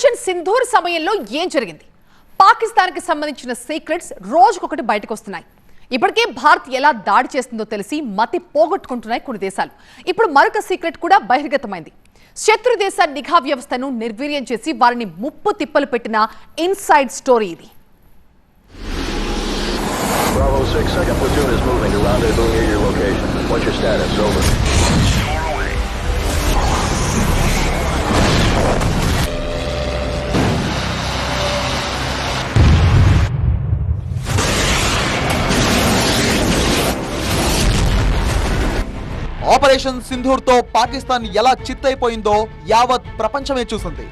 Operation Sindoor సమయంలో ఏం జరిగింది పాకిస్తాన్కి సంబంధించిన సీక్రెట్స్ రోజుకొకటి బయటకు వస్తున్నాయి ఇప్పటికే భారత్ ఎలా దాడి చేస్తుందో తెలిసి మతి పోగొట్టుకుంటున్నాయి కొన్ని దేశాలు ఇప్పుడు మరొక సీక్రెట్ కూడా బహిర్గతమైంది శత్రు దేశ నిఘా వ్యవస్థను నిర్వీర్యం చేసి వారిని ముప్పు తిప్పలు పెట్టిన ఇన్సైడ్ స్టోరీ ఇది Bravo 6, second platoon is moving to rendezvous near your location. What's your status? Over. Operation సింధూర్తో Pakistan ఎలా చిత్తైపోయిందో యావత్ ప్రపంచమే చూసింది.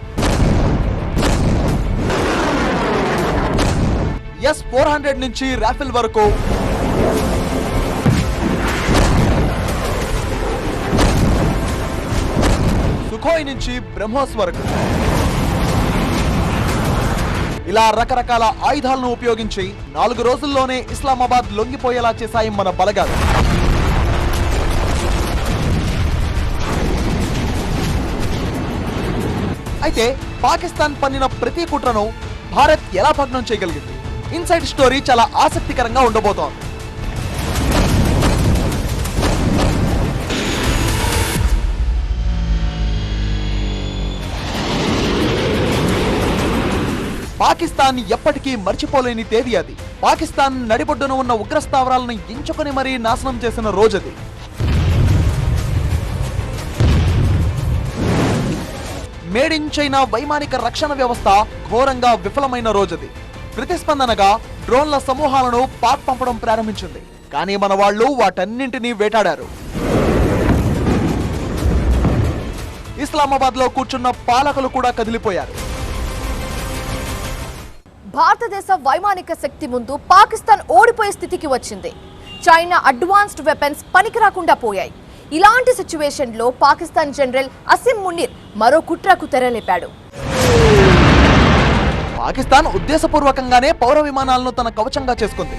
ఎస్ ఫోర్ హండ్రెడ్ నుంచి రాఫెల్ వరకు సుఖోయ్ నుంచి బ్రహ్మోస్ వరకు. ఇలా రకరకాల ఆయుధాలను ఉపయోగించి నాలుగు రోజుల్లోనే ఇస్లామాబాద్ లొంగిపోయేలా చేశాయి మన బలగాలు. అయితే పాకిస్తాన్ పన్నిన ప్రతి కుట్రను భారత్ ఎలా భగ్నం చేయగలిగింది? ఇన్సైడ్ స్టోరీ చాలా ఆసక్తికరంగా ఉండబోతోంది. పాకిస్తాన్ ఎప్పటికీ మర్చిపోలేని తేదీ అది. పాకిస్తాన్ నడిబొడ్డున ఉన్న ఉగ్రస్థావరాలను ఎంచుకొని మరీ నాశనం చేసిన రోజది మేడ్ ఇన్ చైనా వైమానిక రక్షణ వ్యవస్థ ఘోరంగా విఫలమైన రోజది. ప్రతిస్పందనగా డ్రోన్ల సమూహాలను పాక్ పంపడం ప్రారంభించింది. కానీ మన వాళ్ళు వాటన్నింటినీ వేటాడారు. ఇస్లామాబాద్లో కూర్చున్న పాలకులు కూడా కదిలిపోయారు. భారతదేశ వైమానిక శక్తి ముందు పాకిస్తాన్ ఓడిపోయే స్థితికి వచ్చింది. చైనా అడ్వాన్స్డ్ వెపన్స్ పనికి రాకుండా పోయాయి. ఇలాంటి సిచ్యువేషన్లో పాకిస్తాన్ జనరల్ అసిం మునీర్ మరో కుట్రకు తెరలేపాడు. పాకిస్తాన్ ఉద్దేశపూర్వకంగానే పౌర విమానాలను తన కవచంగా చేసుకుంది.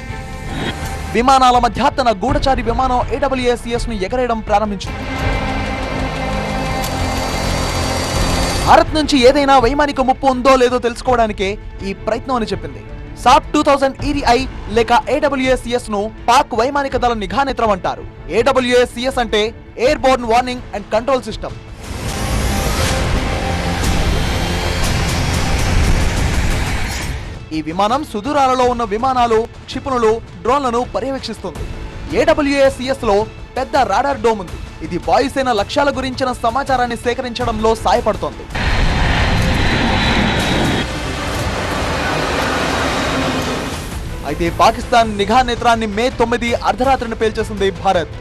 విమానాల మధ్య తన గూఢచారి విమానం ఏడబ్ల్యూఎస్ఎస్ను ఎగరేయడం ప్రారంభించింది. భారత్ నుంచి ఏదైనా వైమానిక ముప్పు ఉందో లేదో తెలుసుకోవడానికే ఈ ప్రయత్నం అని చెప్పింది. సాప్ టూ థౌజండ్ ఈరిఐ లేక ఏడబ్ల్యూఎస్ఎస్ను పాక్ వైమానిక దళ నిఘా నేత్రం అంటారు. ఏడబ్ల్యూఎస్ఎస్ అంటే airborne warning and control system. ఈ విమానం సుదూరాలలో ఉన్న విమానాలు క్షిపణులు డ్రోన్లను పర్యవేక్షిస్తుంది. ఏడబ్ల్యూఎస్ఎస్లో పెద్ద రాడార్ డోమ్ ఉంది ఇది వాయుసేన లక్ష్యాల గురించిన సమాచారాన్ని సేకరించడంలో సాయపడుతోంది. అయితే పాకిస్తాన్ నిఘా నేత్రాన్ని మే తొమ్మిది అర్ధరాత్రిని పేల్చేసింది భారత్.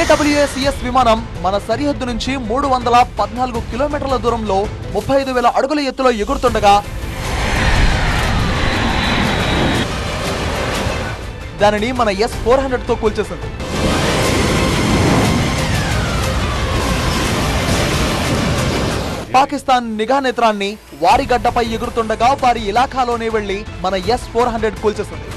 ఏడబ్ల్యూఏసిఎస్ విమానం మన సరిహద్దు నుంచి మూడు వందల పద్నాలుగు కిలోమీటర్ల దూరంలో ముప్పై ఐదు వేల అడుగుల ఎత్తులో ఎగురుతుండగా దానిని మన ఎస్ ఫోర్ హండ్రెడ్తో కూల్చేసింది. పాకిస్తాన్ నిఘా నేత్రాన్ని వారి గడ్డపై ఎగురుతుండగా వారి ఇలాఖాలోనే వెళ్ళి మన ఎస్ ఫోర్ హండ్రెడ్ కూల్చేసింది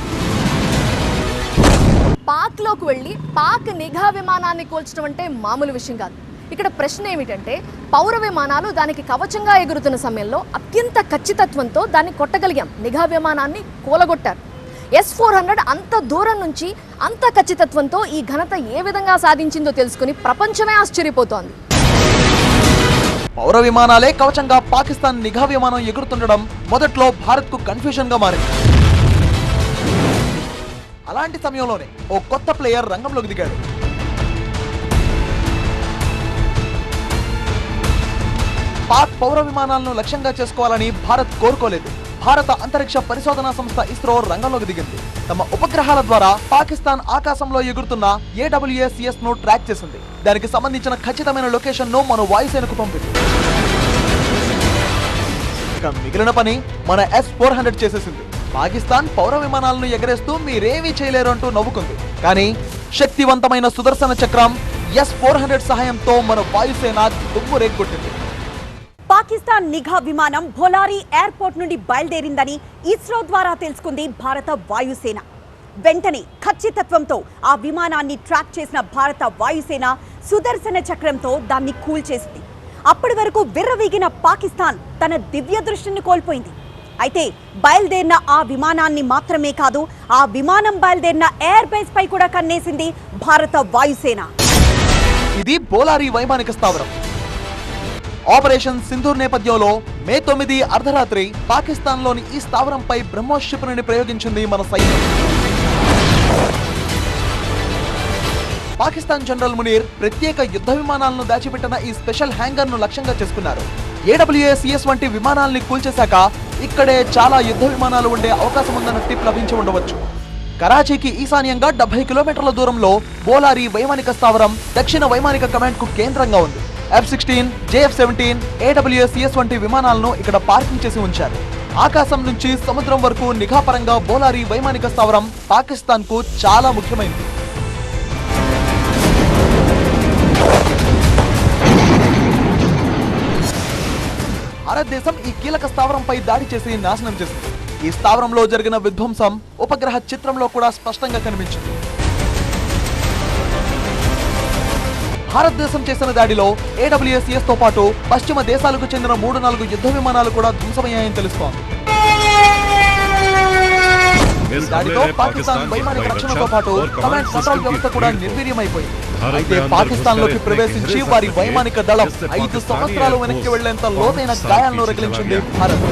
పాక్లోకి వెళ్ళి పాక్ నిఘా విమానాన్ని కూల్చడం అంటే మామూలు విషయం కాదు. ఇక్కడ ప్రశ్న ఏమిటంటే పౌర విమానాలు దానికి కవచంగా ఎగురుతున్న సమయంలో అత్యంత ఖచ్చితత్వంతో దాన్ని కొట్టగలిగాం. నిఘా విమానాన్ని కూలగొట్టారు. ఎస్ ఫోర్ హండ్రెడ్ అంత దూరం నుంచి అంత ఖచ్చితత్వంతో ఈ ఘనత ఏ విధంగా సాధించిందో తెలుసుకుని ప్రపంచమే ఆశ్చర్యపోతోంది. పౌర విమానాలే కవచంగా పాకిస్తాన్ నిఘా విమానం ఎగురుతుండడం మొదట్లో భారత్కు గా మారింది. అలాంటి సమయంలోనే ఓ కొత్త ప్లేయర్ రంగంలోకి దిగాడు. పాక్ పౌర విమానాలను లక్ష్యంగా చేసుకోవాలని భారత్ కోరుకోలేదు. భారత అంతరిక్ష పరిశోధనా సంస్థ ఇస్రో రంగంలోకి దిగింది. తమ ఉపగ్రహాల ద్వారా పాకిస్తాన్ ఆకాశంలో ఎగురుతున్న ఏడబ్ల్యూఎస్ఎస్ను ట్రాక్ చేసింది. దానికి సంబంధించిన ఖచ్చితమైన లొకేషన్ను మన వాయుసేనకు పంపింది. మిగిలిన పని మన ఎస్ ఫోర్ హండ్రెడ్ చేసేసింది. పాకిస్తాన్ పౌర విమానాలను ఎగరేస్తూ మీరేమీ చేయలేరు అంటూ నవ్వుకుంది. కానీ శక్తివంతమైన సుదర్శన చక్రం ఎస్ ఫోర్ హండ్రెడ్ సహాయంతో మన వాయుసేన దుమ్ము రేగొట్టింది పాకిస్తాన్ నిఘా విమానం భోలారీ ఎయిర్పోర్ట్ నుండి బయలుదేరిందని ఇస్రో ద్వారా తెలుసుకుంది భారత వాయుసేన. వెంటనే ఖచ్చితత్వంతో ఆ విమానాన్ని ట్రాక్ చేసిన భారత వాయుసేన సుదర్శన చక్రంతో దాన్ని కూల్చేసింది అప్పటి వరకు విర్రవీగిన పాకిస్తాన్ తన దివ్య దృష్టిని కోల్పోయింది. అయితే బయలుదేరిన ఆ విమానాన్ని మాత్రమే కాదు ఆ విమానం బయలుదేరిన ఎయిర్ బేస్ పై కూడా కన్నేసింది భారత వాయుసేన. ఇది బోలారి వైమానిక స్థావరం. ఆపరేషన్ సింధూర్ నేపథ్యంలో మే తొమ్మిది అర్ధరాత్రి పాకిస్తాన్లోని ఈ స్థావరంపై బ్రహ్మోస్ క్షిపణిని ప్రయోగించింది మన సైన్యం పాకిస్తాన్ జనరల్ మునీర్ ప్రత్యేక యుద్ధ విమానాలను దాచిపెట్టిన ఈ స్పెషల్ హ్యాంగర్ను లక్ష్యంగా చేసుకున్నారు. ఏడబ్ల్యూఏసిఎస్ వంటి విమానాల్ని కూల్చేశాక ఇక్కడే చాలా యుద్ధ విమానాలు ఉండే అవకాశం ఉందన్న టిప్ లభించి ఉండవచ్చు. కరాచీకి ఈశాన్యంగా డెబ్బై కిలోమీటర్ల దూరంలో బోలారి వైమానిక స్థావరం దక్షిణ వైమానిక కమాండ్కు కేంద్రంగా ఉంది. F sixteen JF seventeen AWSS వంటి విమానాలను ఇక్కడ పార్కింగ్ చేసి ఉంచారు. ఆకాశం నుంచి సముద్రం వరకు నిఘాపరంగా బోలారి వైమానిక స్థావరం పాకిస్తాన్కు చాలా ముఖ్యమైనది భారతదేశం ఈ కీలక స్థావరంపై దాడి చేసి నాశనం చేసింది. ఈ స్థావరంలో జరిగిన విధ్వంసం ఉపగ్రహ చిత్రంలో కూడా స్పష్టంగా కనిపించింది. భారతదేశం చేసిన దాడిలో ఏడబ్ల్యూఎస్ఎస్తో పాటు పశ్చిమ దేశాలకు చెందిన మూడు నాలుగు యుద్ధ విమానాలు కూడా ధ్వంసమయ్యాయని తెలుస్తోంది. దాడితో పాకిస్తాన్ వైమానిక రక్షణతో పాటు కమాండ్ కంట్రోల్ వ్యవస్థ కూడా నిర్వీర్యమైపోయింది అయితే పాకిస్తాన్లోకి ప్రవేశించి వారి వైమానిక దళం ఐదు సంవత్సరాలు వెనక్కి వెళ్ళేంత లోతైన గాయాలను రగిలించింది భారత్.